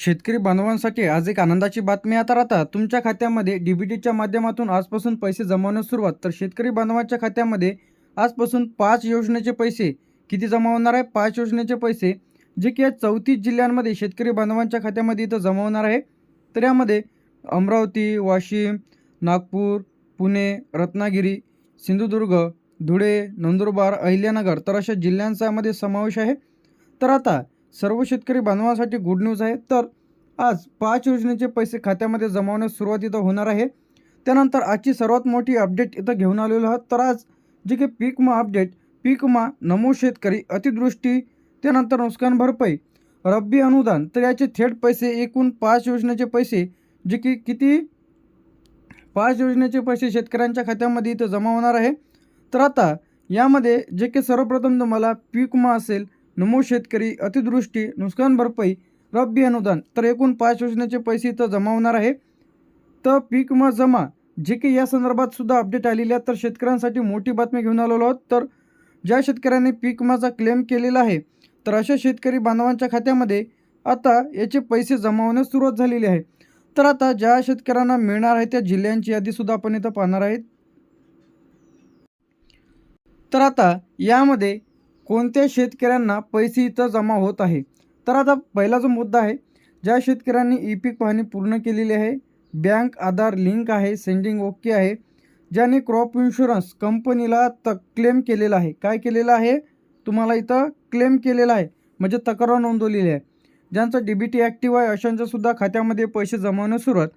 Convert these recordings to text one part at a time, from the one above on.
शेतकरी बांधवांसाठी आज एक आनंदाची बातमी आता राहता. तुमच्या खात्यामध्ये डी बी टीच्या माध्यमातून आजपासून पैसे जमवण्यास सुरुवात. तर शेतकरी बांधवांच्या खात्यामध्ये आजपासून पाच योजनेचे पैसे किती जमा होणार आहे? पाच योजनेचे पैसे जे की या चौतीस जिल्ह्यांमध्ये शेतकरी बांधवांच्या खात्यामध्ये इथं जमा होणार आहे. तर यामध्ये अमरावती वाशिम नागपूर पुणे रत्नागिरी सिंधुदुर्ग धुळे नंदुरबार अहिल्यानगर तर अशा जिल्ह्यांचा यामध्ये समावेश आहे. तर आता सर्व शेतकरी बांधवांसाठी गुड न्यूज आहे. तर आज पाच योजनेचे पैसे खात्यामध्ये जमावण्यास सुरुवात इथं होणार आहे. त्यानंतर आजची सर्वात मोठी अपडेट इथं घेऊन आलेलो आहोत. तर आज जे काही पीक अपडेट पीक मा नमो शेतकरी अतिदृष्टी त्यानंतर नुकसान भरपाई रब्बी अनुदान तर याचे थेट पैसे एकूण पाच योजनेचे पैसे जे की किती? पाच योजनेचे पैसे शेतकऱ्यांच्या खात्यामध्ये इथं जमा होणार आहे. तर आता यामध्ये जे की सर्वप्रथम तुम्हाला पीक विमा असेल नमो शेतकरी अतिदृष्टी नुकसान भरपाई रब्बी अनुदान. तर एकूण पाच योजनेचे पैसे इथं जमा होणार आहे. तर पीक मा जमा जे की या संदर्भात सुद्धा अपडेट आलेली आहे. तर शेतकऱ्यांसाठी मोठी बातमी घेऊन आलेलो आहोत. तर ज्या शेतकऱ्यांनी पीक विमाचा क्लेम केलेला आहे तर अशा शेतकरी बांधवांच्या खात्यामध्ये आता याचे पैसे जमा होण्यास सुरुवात झालेली आहे. तर आता ज्या शेतकऱ्यांना मिळणार आहे त्या जिल्ह्यांची यादीसुद्धा आपण इथं पाहणार आहेत. तर आता यामध्ये कोणत्या शेतकऱ्यांना पैसे इथं जमा होत आहे? तर आता पहिला जो मुद्दा आहे ज्या शेतकऱ्यांनी ई पीक पाहणी पूर्ण केलेली आहे बँक आधार लिंक आहे सेंडिंग ओके आहे ज्याने क्रॉप इन्शुरन्स कंपनीला त क्लेम केलेला आहे. काय केलेलं आहे? तुम्हाला इथं क्लेम केलेला आहे. म्हणजे तक्रार नोंदवलेली आहे. ज्यांचं डी बी टी ॲक्टिव्ह आहे अशांच्यासुद्धा खात्यामध्ये पैसे जमवण्यास सुरुवात.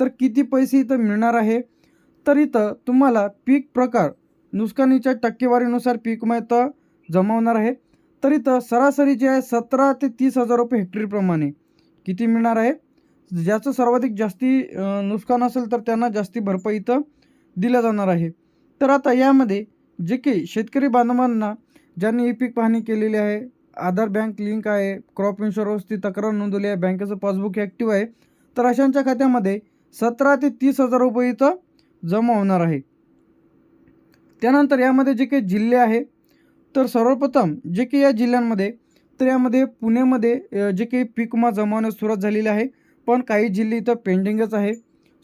तर किती पैसे इथं मिळणार आहे? तर इथं तुम्हाला पीक प्रकार नुकसानीच्या टक्केवारीनुसार पीक मिळतं जमवणार आहे. तर इथं सरासरी जे आहे सतरा ते तीस हजार रुपये हेक्टरीप्रमाणे किती मिळणार आहे? ज्याचं सर्वाधिक जास्ती नुकसान असेल तर त्यांना जास्ती भरपाई इथं दिल्या जाणार आहे. तर आता यामध्ये जे काही शेतकरी बांधवांना ज्यांनी ई पीक पाहणी केलेली आहे आधार बँक लिंक आहे क्रॉप इन्शुरन्सची तक्रार नोंदवली आहे बँकेचं पासबुक ॲक्टिव्ह आहे तर अशांच्या खात्यामध्ये सतरा ते तीस हजार रुपये इथं जमा होणार आहे. त्यानंतर यामध्ये जे काही जिल्हे आहे तर सर्वप्रथम जे काही या जिल्ह्यांमध्ये तर यामध्ये पुण्यामध्ये जे काही पीक विमा जमावण्यास सुरुवात झालेली आहे पण काही जिल्हे इथं पेंडिंगच आहे.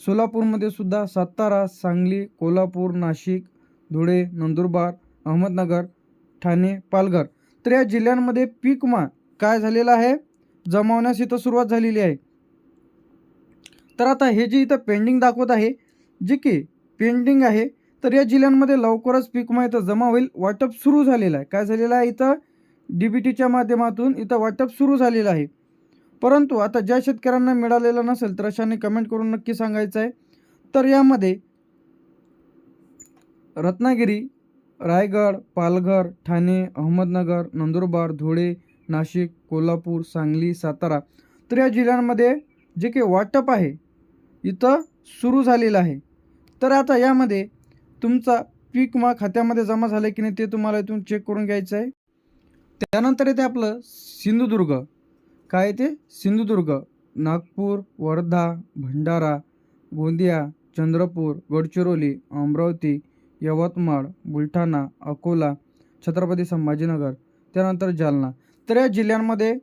सोलापूरमध्ये सुद्धा सातारा सांगली कोल्हापूर नाशिक धुळे नंदुरबार अहमदनगर ठाणे पालघर. तर या जिल्ह्यांमध्ये पीक विमा काय झालेला आहे? जमावण्यास इथं सुरुवात झालेली आहे. तर आता हे जे इथं पेंडिंग दाखवत आहे जे की पेंडिंग आहे तर या जिल्ह्यांमध्ये लवकरच पीक माहिती जमा होईल. वाटप सुरू झालेलं आहे. काय झालेलं आहे इथं? डी बी टीच्या माध्यमातून इथं वाटप सुरू झालेलं आहे. परंतु आता ज्या शेतकऱ्यांना मिळालेलं नसेल तर अशाने कमेंट करून नक्की सांगायचं आहे. तर यामध्ये रत्नागिरी रायगड पालघर ठाणे अहमदनगर नंदुरबार धुळे नाशिक कोल्हापूर सांगली सातारा तर या जिल्ह्यांमध्ये जे काही वाटप आहे इथं सुरू झालेलं आहे. तर आता यामध्ये तुमचा पीक विमा खात्यामध्ये जमा झालं की नाही ते तुम्हाला इथून चेक करून घ्यायचं आहे. त्यानंतर येते आपलं सिंधुदुर्ग. काय ते सिंधुदुर्ग. नागपूर वर्धा भंडारा गोंदिया चंद्रपूर गडचिरोली अमरावती यवतमाळ बुलढाणा अकोला छत्रपती संभाजीनगर त्यानंतर जालना. तर या जिल्ह्यांमध्ये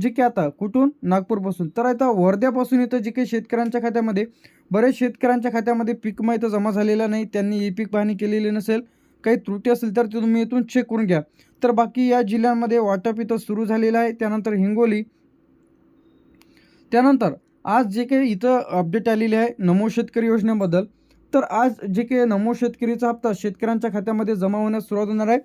जे की आता कुठून? नागपूरपासून. तर आता वर्ध्यापासून इथं जे काही शेतकऱ्यांच्या खात्यामध्ये बरेच शेतकऱ्यांच्या खात्यामध्ये पीक विमा इथं जमा झालेला नाही त्यांनी ई पीक पाहणी केलेली नसेल काही त्रुटी असेल तर ते तुम्ही इथून चेक करून घ्या. तर बाकी या जिल्ह्यांमध्ये वाटप इथं सुरू झालेलं आहे त्यानंतर हिंगोली. त्यानंतर आज जे काही इथं अपडेट आलेली आहे नमो शेतकरी योजनेबद्दल तर आज जे काही नमो शेतकरीचा हप्ता शेतकऱ्यांच्या खात्यामध्ये जमा होण्यास सुरुवात होणार आहे.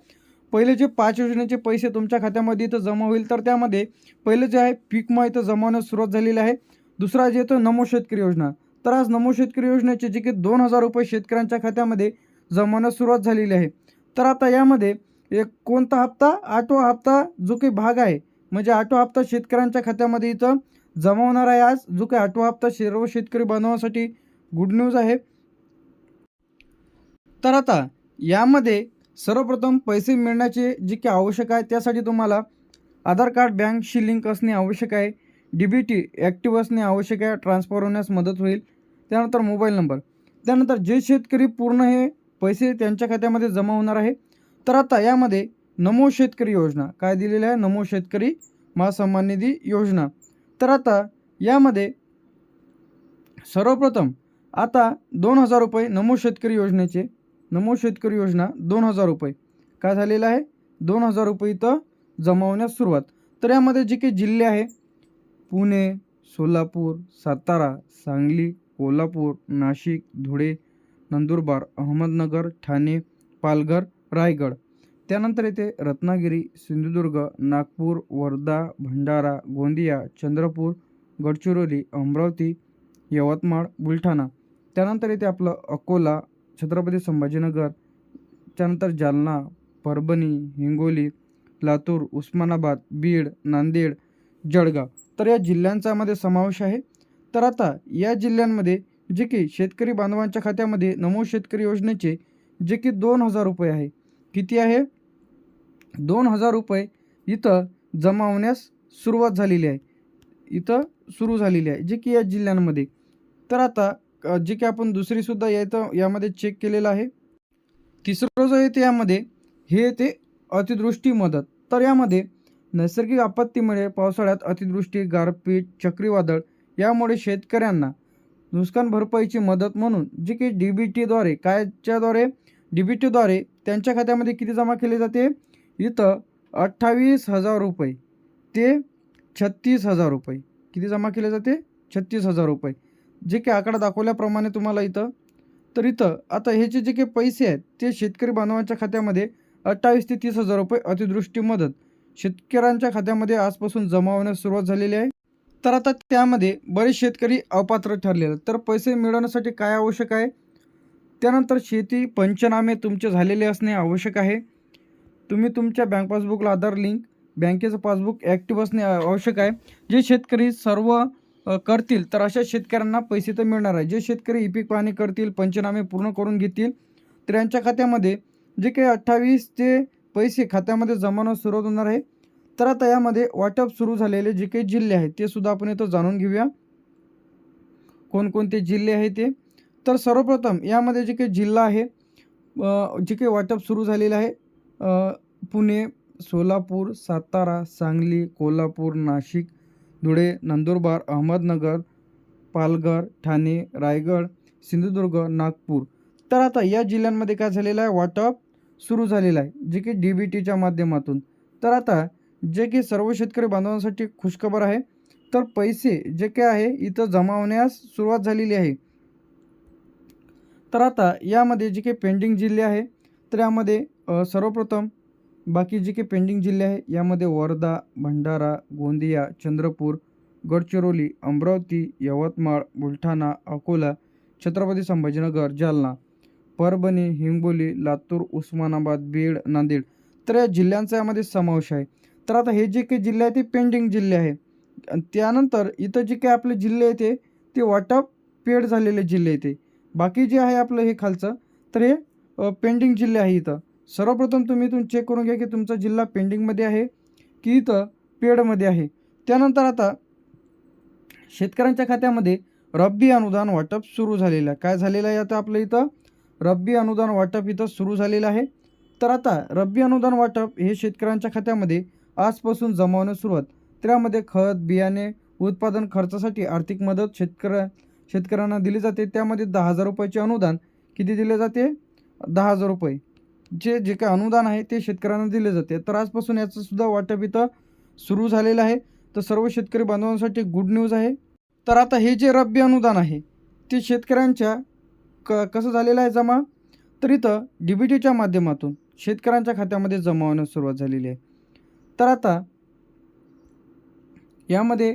पहिले जे पाच योजनेचे पैसे तुमच्या खात्यामध्ये इथं जमा होईल तर त्यामध्ये पहिलं जे आहे पीक विमा इथं जमा होण्यास सुरुवात झालेली आहे. दुसरा जे येतो नमो शेतकरी योजना तर आज नमो शेतकरी योजनेचे जे की दोन हजार रुपये शेतकऱ्यांच्या खात्यामध्ये जमवण्यास सुरुवात झालेली आहे. तर आता यामध्ये एक कोणता हप्ता आठवा हप्ता जो काही भाग आहे म्हणजे आठवा हप्ता शेतकऱ्यांच्या खात्यामध्ये इथं जमा होणार आहे आज जो काही आठवा हप्ता सर्व शेतकरी बांधवांसाठी गुड न्यूज आहे. तर आता यामध्ये सर्वप्रथम पैसे मिळण्याचे जे की आवश्यक आहे त्यासाठी तुम्हाला आधार कार्ड बँकशी लिंक असणे आवश्यक आहे डी बी टी ॲक्टिव्ह असणे आवश्यक आहे ट्रान्सफर होण्यास मदत होईल. त्यानंतर मोबाईल नंबर. त्यानंतर जे शेतकरी पूर्ण हे पैसे त्यांच्या खात्यामध्ये जमा होणार आहे तर आता यामध्ये नमो शेतकरी योजना. काय दिलेली आहे? नमो शेतकरी महासन्मान निधी योजना. तर आता यामध्ये सर्वप्रथम आता दोन हजार रुपये नमो शेतकरी योजनेचे नमो शेतकरी योजना दोन हजार रुपये. काय झालेलं आहे? दोन हजार रुपये इथं जमा होण्यास सुरुवात. तर यामध्ये जे काही जिल्हे आहे पुणे सोलापूर सातारा सांगली कोल्हापूर नाशिक धुळे नंदुरबार अहमदनगर ठाणे पालघर रायगड. त्यानंतर येथे रत्नागिरी सिंधुदुर्ग नागपूर वर्धा भंडारा गोंदिया चंद्रपूर गडचिरोली अमरावती यवतमाळ बुलढाणा. त्यानंतर येते आपलं अकोला छत्रपती संभाजीनगर त्यानंतर जालना परभणी हिंगोली लातूर उस्मानाबाद बीड नांदेड जळगाव. तर या जिल्ह्यांचा मध्ये समावेश आहे. तर आता या जिल्ह्यांमध्ये जे की शेतकरी बांधवांच्या खात्यामध्ये नमो शेतकरी योजनेचे जे की दोन हजार रुपये आहे. किती आहे? दोन हजार रुपये इथं जमा होण्यास सुरुवात झालेली आहे. इथं सुरू झालेली आहे जे की या जिल्ह्यांमध्ये. तर आता जे की आपण दुसरीसुद्धा या इथं यामध्ये चेक केलेलं आहे. तिसरं जो आहे यामध्ये हे ते अतिदृष्टी मदत. तर यामध्ये नैसर्गिक आपत्तीमुळे पावसाळ्यात अतिवृष्टी गारपीट चक्रीवादळ यामुळे शेतकऱ्यांना नुकसान भरपाईची मदत म्हणून जी की डी बी टीद्वारे कायच्याद्वारे डी बी टीद्वारे त्यांच्या खात्यामध्ये किती जमा केले जाते? इथं अठ्ठावीस हजार रुपये ते छत्तीस हजार रुपये. किती जमा केले जाते? छत्तीस हजार रुपये. जे की आकडा दाखवल्याप्रमाणे तुम्हाला इथं. तर इथं आता हे जे काही पैसे आहेत ते शेतकरी बांधवांच्या खात्यामध्ये अठ्ठावीस ते तीस हजार रुपये अतिदृष्टी मदत शेतकऱ्यांच्या खात्यामध्ये आजपासून जमा होण्यास सुरुवात झालेली आहे. तर आता त्यामध्ये बरेच शेतकरी अपात्र ठरलेले तर पैसे मिळवण्यासाठी काय आवश्यक आहे? त्यानंतर शेती पंचनामे तुमचे झालेले असणे आवश्यक आहे. तुम्ही तुमच्या बँक पासबुकला आधार लिंक बँकेचं पासबुक ॲक्टिव्ह असणे आवश्यक आहे. जे शेतकरी सर्व करतील तर अशा शेतकऱ्यांना पैसे तर मिळणार आहे. जे शेतकरी ई पीक पाहणी करतील पंचनामे पूर्ण करून घेतील तर यांच्या खात्यामध्ये जे काही अठ्ठावीस ते पैसे खात्यामध्ये जमा सुरुवात होणार आहे तर आता यामध्ये वाटप सुरू झालेले जे काही जिल्हे आहेत ते सुद्धा आपण इथं जाणून घेऊया. कोणकोणते जिल्हे आहे ते? तर सर्वप्रथम यामध्ये जे काही जिल्हा आहे जे काही वाटप सुरू झालेलं आहे पुणे सोलापूर सातारा सांगली कोल्हापूर नाशिक धुळे नंदुरबार अहमदनगर पालघर ठाणे रायगड सिंधुदुर्ग नागपूर. तर आता या जिल्ह्यांमध्ये काय झालेलं आहे? वाटप सुरू झालेलं आहे जे की डी बी टीच्या माध्यमातून. तर आता जे की सर्व शेतकरी बांधवांसाठी खुशखबर आहे. तर पैसे जे काय आहे इथं जमा होण्यास सुरुवात झालेली आहे. तर आता यामध्ये जे काही पेंडिंग जिल्हे आहे तर यामध्ये सर्वप्रथम बाकी जे काही पेंडिंग जिल्हे आहे यामध्ये वर्धा भंडारा गोंदिया चंद्रपूर गडचिरोली अमरावती यवतमाळ बुलढाणा अकोला छत्रपती संभाजीनगर जालना परभणी हिंगोली लातूर उस्मानाबाद बीड नांदेड. तर या जिल्ह्यांचा यामध्ये समावेश आहे. तर आता हे जे काही जिल्हे आहेत ते पेंडिंग जिल्हे आहे आणि त्यानंतर इथं जे काही आपले जिल्हे आहेत ते- वाटप पेड झालेले जिल्हे आहेत बाकी जे आहे आपलं हे खालचं तर हे पेंडिंग जिल्हे आहे इथं. सर्वप्रथम तुम्ही इथून चेक करून घ्या की तुमचा जिल्हा पेंडिंगमध्ये आहे की इथं पेडमध्ये आहे. त्यानंतर आता शेतकऱ्यांच्या खात्यामध्ये रब्बी अनुदान वाटप सुरू झालेलं आहे. काय झालेलं आहे आता आपलं इथं? रब्बी अनुदान वाटप इथं सुरू झालेलं आहे. तर आता रब्बी अनुदान वाटप हे शेतकऱ्यांच्या खात्यामध्ये आजपासून जमावण्यास सुरुवात. त्यामध्ये खत बियाणे उत्पादन खर्चासाठी आर्थिक मदत शेतकऱ्या शेतकऱ्यांना दिली जाते. त्यामध्ये दहा हजार रुपयाचे अनुदान किती दिले जाते? दहा हजार रुपये. जे जे काय अनुदान आहे ते शेतकऱ्यांना दिले जाते. तर आजपासून याचं सुद्धा वाटप इथं सुरू झालेलं आहे. तर सर्व शेतकरी बांधवांसाठी गुड न्यूज आहे. तर आता हे जे रब्बी अनुदान आहे ते शेतकऱ्यांच्या क कसं झालेलं आहे जमा? तर इथं डी बी टीच्या माध्यमातून शेतकऱ्यांच्या खात्यामध्ये जमा होण्यास सुरुवात झालेली आहे. तर आता यामध्ये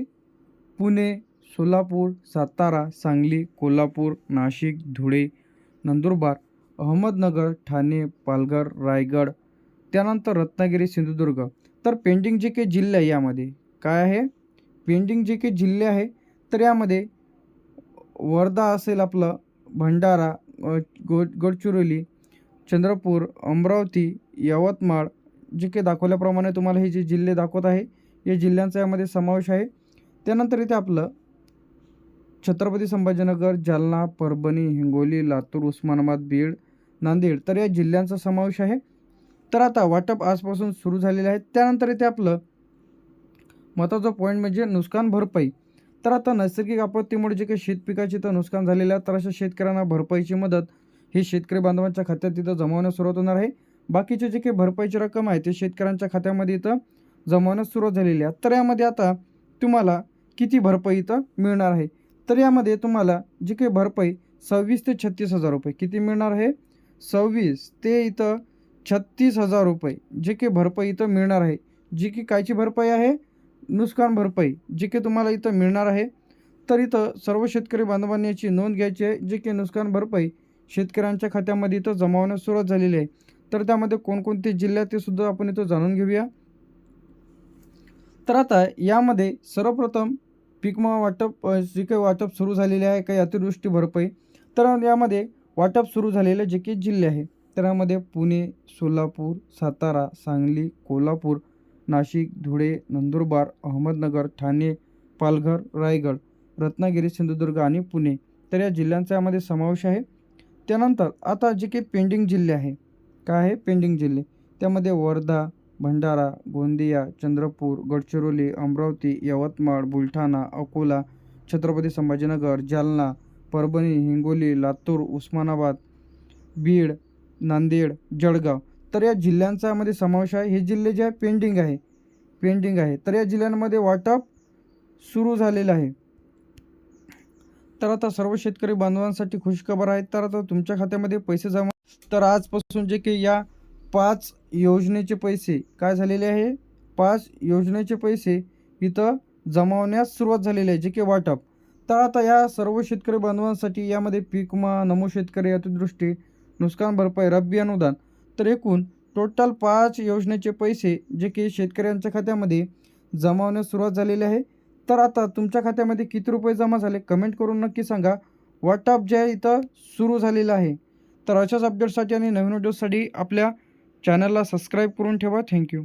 पुणे सोलापूर सातारा सांगली कोल्हापूर नाशिक धुळे नंदुरबार अहमदनगर ठाणे पालघर रायगड त्यानंतर रत्नागिरी सिंधुदुर्ग. तर पेंडिंग जे काही जिल्हे आहे यामध्ये काय आहे? पेंडिंग जे काही जिल्हे आहे तर यामध्ये वर्धा असेल आपलं भंडारा गो गडचिरोली चंद्रपूर अमरावती यवतमाळ जे काही दाखवल्याप्रमाणे तुम्हाला हे जे जिल्हे दाखवत आहे या जिल्ह्यांचा यामध्ये समावेश आहे. त्यानंतर इथे आपलं छत्रपती संभाजीनगर जालना परभणी हिंगोली लातूर उस्मानाबाद बीड नांदेड तर या जिल्ह्यांचा समावेश आहे. तर आता वाटप आजपासून सुरू झालेलं आहे. त्यानंतर इथे आपलं महत्त्वाचा पॉईंट म्हणजे नुकसान भरपाई. तर आता नैसर्गिक आपत्तीमुळे जे काही शेतपिकाचे तर नुकसान झालेलं आहे तर अशा शेतकऱ्यांना भरपाईची मदत ही शेतकरी बांधवांच्या खात्यात तिथं जमवण्यास सुरुवात होणार आहे. बाकीचे जे काही भरपाईची रक्कम आहे ते शेतकऱ्यांच्या खात्यामध्ये इथं जमवण्यास सुरुवात झालेली आहे. तर यामध्ये आता तुम्हाला किती भरपाई इथं मिळणार आहे? तर यामध्ये तुम्हाला जी काही भरपाई सव्वीस ते छत्तीस हजार रुपये किती मिळणार आहे? सव्वीस ते इथं छत्तीस हजार रुपये जे काही भरपाई इथं मिळणार आहे. जी की कायची भरपाई आहे? नुकसान भरपाई जी की तुम्हाला इथं मिळणार आहे. तर इथं सर्व शेतकरी बांधवांनी याची नोंद घ्यायची आहे. जे की नुकसान भरपाई शेतकऱ्यांच्या खात्यामध्ये इथं जमावण्यास सुरुवात झालेली आहे. तर त्यामध्ये कोणकोणते जिल्हे आहेत ते सुद्धा आपण इथं जाणून घेऊया. तर आता यामध्ये सर्वप्रथम पिकमा वाटप जे काही वाटप सुरू झालेले आहे काही अतिवृष्टी भरपाई. तर यामध्ये वाटप सुरू झालेले जे काही जिल्हे आहे तर यामध्ये पुणे सोलापूर सातारा सांगली कोल्हापूर नाशिक धुळे नंदुरबार अहमदनगर ठाणे पालघर रायगड रत्नागिरी सिंधुदुर्ग आणि पुणे. तर या जिल्ह्यांचा यामध्ये समावेश आहे. त्यानंतर आता जे काही पेंडिंग जिल्हे आहे काय आहे? पेंडिंग जिल्हे. त्यामध्ये वर्धा भंडारा गोंदिया चंद्रपूर गडचिरोली अमरावती यवतमाळ बुलढाणा अकोला छत्रपती संभाजीनगर जालना परभणी हिंगोली लातूर उस्मानाबाद बीड नांदेड जळगाव. तर या जिल्ह्यांचा यामध्ये समावेश आहे. हे जिल्हे जे आहे पेंडिंग आहे. पेंडिंग आहे. तर या जिल्ह्यांमध्ये वाटप सुरू झालेलं आहे. तर आता सर्व शेतकरी बांधवांसाठी खुशखबर आहे तर आता तुमच्या खात्यामध्ये पैसे जमा तर आजपासून जे काही या पाच योजनेचे पैसे काय झालेले आहे? पाच योजनेचे पैसे इथं जमावण्यास सुरुवात झालेली आहे जे की वाटप. तर आता या सर्व शेतकरी बांधवांसाठी यामध्ये पीक विमा नमो शेतकरी अतिदृष्टी नुकसान भरपाई रब्बी अनुदान. तर एकूण टोटल पाच योजनेचे पैसे जे की शेतकऱ्यांच्या खात्यामध्ये जमावण्यास सुरुवात झालेली आहे. तर आता तुमच्या खात्यामध्ये किती रुपये जमा झाले? कमेंट करून नक्की सांगा. वाटप जे आहे इथं सुरू झालेलं आहे. तर अशाच अपडेटसाठी आणि नवीन व्हिडिओसाठी आपल्या चॅनलला सबस्क्राईब करून ठेवा. थँक्यू